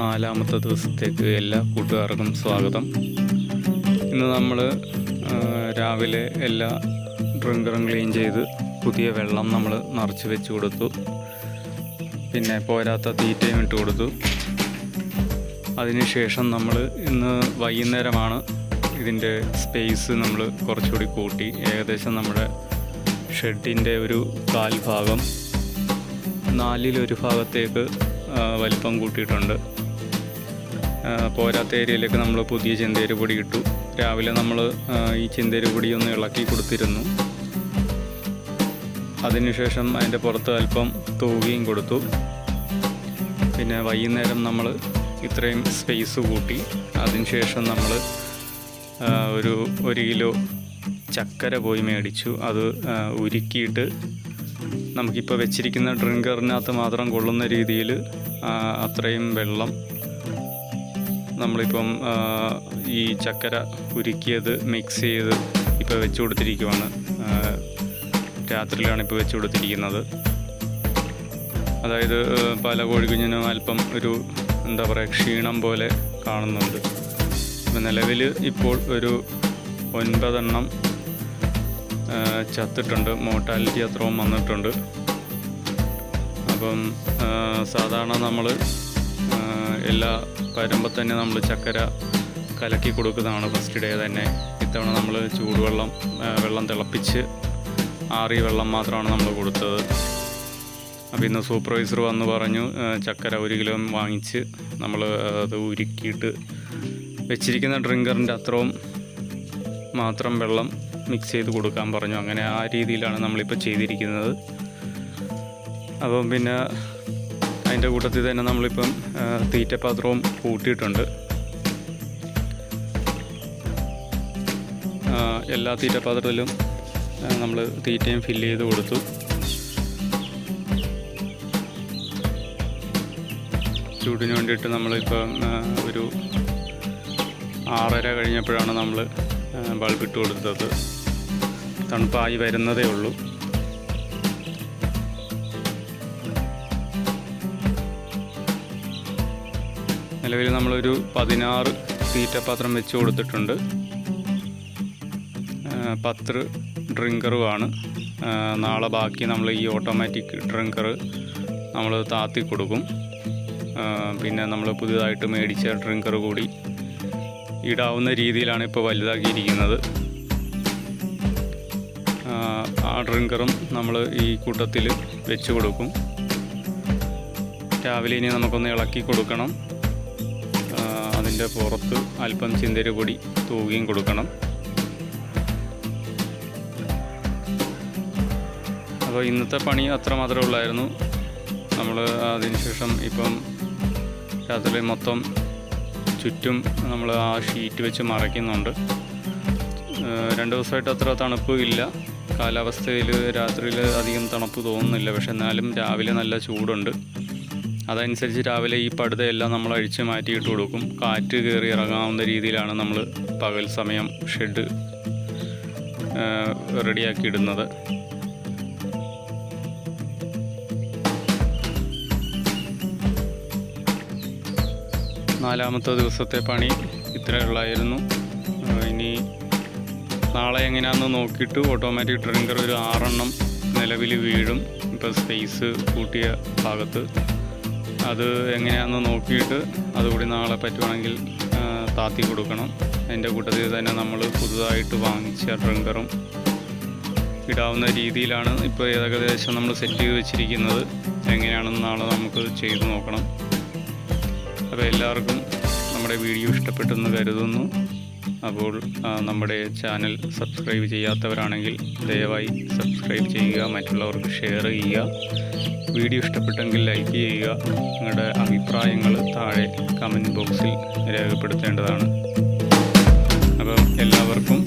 നാലാമത്തെ ദിവസത്തേക്ക് എല്ലാ കൂട്ടുകാർക്കും സ്വാഗതം. ഇന്ന് നമ്മൾ രാവിലെ എല്ലാ ഡ്രിങ്കറും ക്ലീൻ ചെയ്ത് പുതിയ വെള്ളം നമ്മൾ നിറച്ച് വെച്ച് കൊടുത്തു. പിന്നെ പോരാത്ത തീറ്റയും ഇട്ട് കൊടുത്തു. അതിനുശേഷം നമ്മൾ ഇന്ന് വൈകുന്നേരമാണ് ഇതിന്റെ സ്പേസ് നമ്മൾ കുറച്ചുകൂടി കൂട്ടി. ഏകദേശം നമ്മുടെ ഷെഡിന്റെ ഒരു കാൽ ഭാഗം നാലിലൊരു ഭാഗത്തേക്ക് വലിപ്പം കൂട്ടിയിട്ടുണ്ട്. പോരാത്ത ഏരിയയിലേക്ക് നമ്മൾ പുതിയ ചെന്തേര് പൊടി ഇട്ടു. രാവിലെ നമ്മൾ ഈ ചെന്തേര് പൊടി ഒന്ന് ഇളക്കി കൊടുത്തിരുന്നു. അതിനുശേഷം അതിന്റെ പുറത്ത് അല്പം തൂകയും കൊടുത്തു. പിന്നെ വൈകുന്നേരം നമ്മൾ ഇത്രയും സ്പേസ് കൂട്ടി. അതിനുശേഷം നമ്മൾ ഒരു ഒരു കിലോ ചക്കര പോയി മേടിച്ചു. അത് ഉരുക്കിയിട്ട് നമുക്കിപ്പോൾ വെച്ചിരിക്കുന്ന ഡ്രിങ്കറിനകത്ത് മാത്രം കൊള്ളുന്ന രീതിയിൽ അത്രയും വെള്ളം നമ്മളിപ്പം ഈ ചക്കര ഉരുക്കിയത് മിക്സ് ചെയ്ത് ഇപ്പോൾ വെച്ച് കൊടുത്തിരിക്കുവാണ്. രാത്രിയിലാണ് ഇപ്പോൾ വെച്ച് കൊടുത്തിരിക്കുന്നത്. അതായത് പല കോഴിക്കുഞ്ഞിനും അല്പം ഒരു എന്താ പറയുക ക്ഷീണം പോലെ കാണുന്നുണ്ട്. ഇപ്പം നിലവിൽ ഇപ്പോൾ ഒരു ഒൻപതെണ്ണം ചത്തിട്ടുണ്ട്. മോർട്ടാലിറ്റി അത്രയും വന്നിട്ടുണ്ട്. അപ്പം സാധാരണ നമ്മൾ എല്ലാ പരമ്പം തന്നെ നമ്മൾ ചക്കര കലക്കി കൊടുക്കുന്നതാണ് ഫസ്റ്റ് ഡേ തന്നെ. ഇത്തവണ നമ്മൾ ചൂടുവെള്ളം വെള്ളം തിളപ്പിച്ച് ആറിയ വെള്ളം മാത്രമാണ് നമ്മൾ കൊടുത്തത്. അപ്പോൾ ഇന്ന് സൂപ്പർവൈസർ വന്ന് പറഞ്ഞു ചക്കര ഒരു കിലോ വാങ്ങിച്ച് നമ്മൾ അത് ഉരുക്കിയിട്ട് വെച്ചിരിക്കുന്ന ഡ്രിങ്കറിന്റെ അത്രയും മാത്രം വെള്ളം മിക്സ് ചെയ്ത് കൊടുക്കാൻ പറഞ്ഞു. അങ്ങനെ ആ രീതിയിലാണ് നമ്മളിപ്പോൾ ചെയ്തിരിക്കുന്നത്. അപ്പം പിന്നെ അതിന്റെ കൂട്ടത്തിൽ തന്നെ നമ്മളിപ്പം തീറ്റപാത്രവും കൂട്ടിയിട്ടുണ്ട്. എല്ലാ തീറ്റപാത്രത്തിലും നമ്മൾ തീറ്റയും ഫില്ല് ചെയ്ത് കൊടുത്തു. ചൂടിന് വേണ്ടിയിട്ട് നമ്മളിപ്പം ഒരു ആറര കഴിഞ്ഞപ്പോഴാണ് നമ്മൾ ബൾബിട്ട് കൊടുത്തത്. തണുപ്പായി വരുന്നതേ ഉള്ളൂ. നിലവിൽ നമ്മളൊരു പതിനാറ് തീറ്റപാത്രം വെച്ച് കൊടുത്തിട്ടുണ്ട്. പത്ത് ഡ്രിങ്കറുമാണ്. നാളെ ബാക്കി നമ്മൾ ഈ ഓട്ടോമാറ്റിക് ഡ്രിങ്കർ നമ്മൾ താത്തി കൊടുക്കും. പിന്നെ നമ്മൾ പുതിയതായിട്ട് മേടിച്ച ഡ്രിങ്കർ കൂടി ഇടാവുന്ന രീതിയിലാണ് ഇപ്പോൾ വലുതാക്കിയിരിക്കുന്നത്. ആ, ഡ്രിങ്കറും നമ്മൾ ഈ കൂട്ടത്തിൽ വെച്ച് കൊടുക്കും. രാവിലെ ഇനി നമുക്കൊന്ന് ഇളക്കി കൊടുക്കണം. അതിന്റെ പുറത്ത് അല്പം ചിന്തരി പൊടി തൂകിയും കൊടുക്കണം. അപ്പോൾ ഇന്നത്തെ പണി അത്ര മാത്രമേ ഉള്ളായിരുന്നു. നമ്മൾ അതിനുശേഷം ഇപ്പം രാത്രി മൊത്തം ചുറ്റും നമ്മൾ ആ ഷീറ്റ് വെച്ച് മറയ്ക്കുന്നുണ്ട്. രണ്ട് ദിവസമായിട്ട് അത്ര തണുപ്പ് ഇല്ല. കാലാവസ്ഥയിൽ രാത്രിയിൽ അധികം തണുപ്പ് തോന്നുന്നില്ല. പക്ഷെ എന്നാലും രാവിലെ നല്ല ചൂടുണ്ട്. അതനുസരിച്ച് രാവിലെ ഈ പടുതയെല്ലാം നമ്മൾ അഴിച്ച് മാറ്റിയിട്ട് കൊടുക്കും. കാറ്റ് കയറി ഇറങ്ങാവുന്ന രീതിയിലാണ് നമ്മൾ പകൽ സമയം ഷെഡ് റെഡിയാക്കി ഇടുന്നത്. നാലാമത്തെ ദിവസത്തെ പണി ഇത്രയുള്ളായിരുന്നു ഇനി നാളെ എങ്ങനെയാണെന്ന് നോക്കിയിട്ട് ഓട്ടോമാറ്റിക് ഡ്രിങ്കർ ഒരു ആറെണ്ണം നിലവിൽ വീഴും. ഇപ്പോൾ സ്പേസ് കൂട്ടിയ ഭാഗത്ത് അത് എങ്ങനെയാണെന്ന് നോക്കിയിട്ട് അതുകൂടി നാളെ പറ്റുവാണെങ്കിൽ താത്തി കൊടുക്കണം. അതിന്റെ കൂട്ടത്തിൽ തന്നെ നമ്മൾ പുതുതായിട്ട് വാങ്ങിച്ച ഡ്രിങ്കറും ഇടാവുന്ന രീതിയിലാണ് ഇപ്പോൾ ഏകദേശം നമ്മൾ സെറ്റ് ചെയ്ത് വെച്ചിരിക്കുന്നത്. എങ്ങനെയാണെന്ന് നാളെ നമുക്ക് ചെയ്തു നോക്കണം. അപ്പോൾ എല്ലാവർക്കും നമ്മുടെ വീഡിയോ ഇഷ്ടപ്പെട്ടെന്ന് കരുതുന്നു. അപ്പോൾ നമ്മുടെ ചാനൽ സബ്സ്ക്രൈബ് ചെയ്യാത്തവരാണെങ്കിൽ ദയവായി സബ്സ്ക്രൈബ് ചെയ്യുക മറ്റുള്ളവർക്ക് ഷെയർ ചെയ്യുക. വീഡിയോ ഇഷ്ടപ്പെട്ടെങ്കിൽ ലൈക്ക് ചെയ്യുക. നിങ്ങളുടെ അഭിപ്രായങ്ങൾ താഴെ കമന്റ് ബോക്സിൽ രേഖപ്പെടുത്തേണ്ടതാണ്. അപ്പം എല്ലാവർക്കും